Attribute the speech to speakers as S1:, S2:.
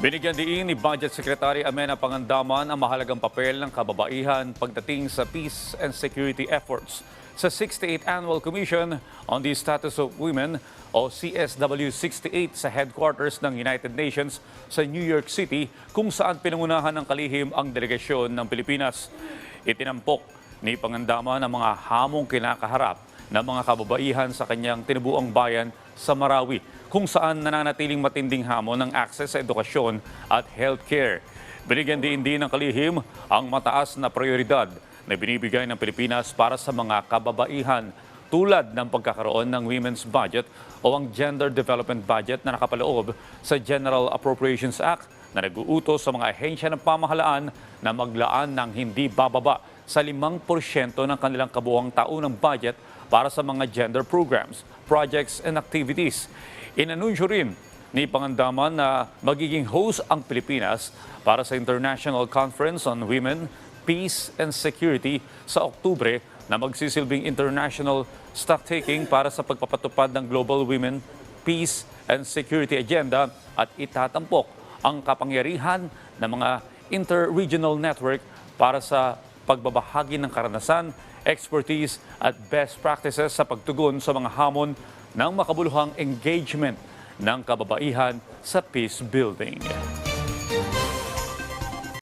S1: Binigyan diin ni Budget Secretary Amena Pangandaman ang mahalagang papel ng kababaihan pagdating sa peace and security efforts sa 68th Annual Commission on the Status of Women o CSW 68 sa headquarters ng United Nations sa New York City kung saan pinangunahan ng kalihim ang delegasyon ng Pilipinas. Itinampok ni Pangandaman ang mga hamong kinakaharap ng mga kababaihan sa kanyang tinubuang bayan sa Marawi kung saan nananatiling matinding hamon ng access sa edukasyon at healthcare. Binigyan din din ng kalihim ang mataas na prioridad na binibigay ng Pilipinas para sa mga kababaihan tulad ng pagkakaroon ng Women's Budget o ang Gender Development Budget na nakapaloob sa General Appropriations Act na nag-uutos sa mga ahensya ng pamahalaan na maglaan ng hindi bababa sa 5% ng kanilang kabuuang taunang budget para sa mga gender programs, projects, and activities. Inanunsyo rin ni Pangandaman na magiging host ang Pilipinas para sa International Conference on Women, Peace and Security sa Oktubre na magsisilbing international stock-taking para sa pagpapatupad ng Global Women, Peace and Security Agenda at itatampok ang kapangyarihan ng mga inter-regional network para sa pagbabahagi ng karanasan, expertise at best practices sa pagtugon sa mga hamon ng makabuluhang engagement ng kababaihan sa peace building.